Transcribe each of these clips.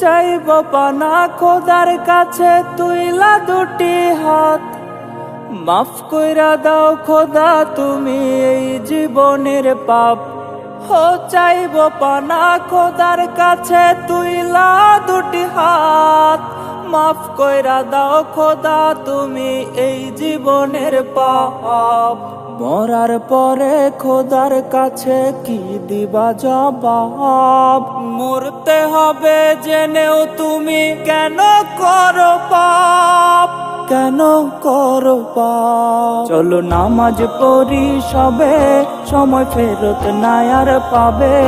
চাইব পানা খোদার কাছে তুইলা দুটি মাফ কইরা দাও খোদা, তুমি এই জীবনের পাপ। হো, চাইব পানা খোদার কাছে, তুইলা দুটি হাত। মাফ কইরা দাও খোদা, তুমি এই জীবনের পাপ। মরার পরে খোদার কাছে কি দিবা জবাব? মরতে হবে জেনেও তুমি কেন করো পাপ? কেন করো চলো নামাজ পড়ি সবে, সময় ফেরত নাই আর পাবে।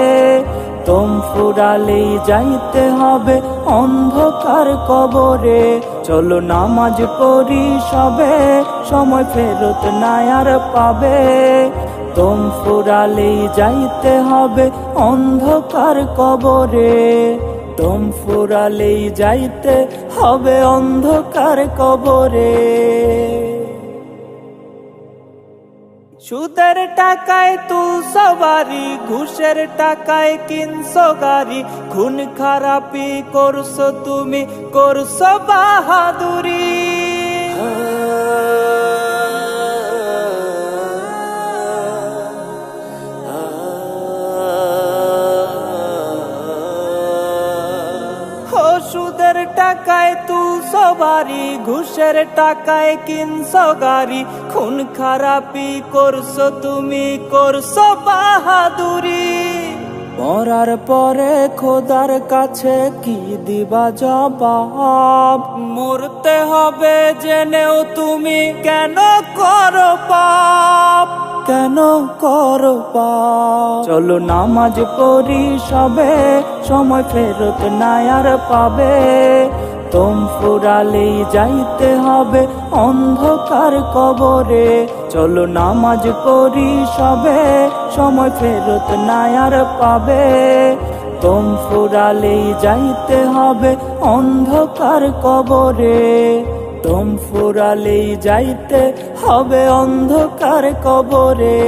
তোম ফুরালেই যাইতে হবে অন্ধকার কবরে। চলো নামাজ পড়ি সবে, সময় ফেরত নাই আর পাবে। তোম ফুরালেই যাইতে হবে অন্ধকার কবরে। তোম ফুরালেই যাইতে হবে অন্ধকার কবরে। সুদের টাকায় তুল সবারি ঘুষের টাকায় কিনছো গাড়ি, খুন খারাপি করছ তুমি করছ বাহাদুরি। সুদের টাকায় তু সবারি, ঘুষের টাকায় কিনছো গাড়ি খুন খারাপি করছ তুমি, করছ বাহাদুরি। মরার পরে খোদার কাছে কি দিবা জবাব? মরতে হবে জেনেও তুমি কেন করো কেন করো চলো নামাজ পড়ি সবে, সময় ফেরত নাই আর পাবে। তোম ফুরালেই যাইতে হবে অন্ধকার কবরে। চলো নামাজ পড়ি সবে, সময় ফেরত নাই আর পাবে। তোম ফুরালেই যাইতে হবে অন্ধকার কবরে। তোম ফুরালেই যাইতে হবে অন্ধকার কবরে।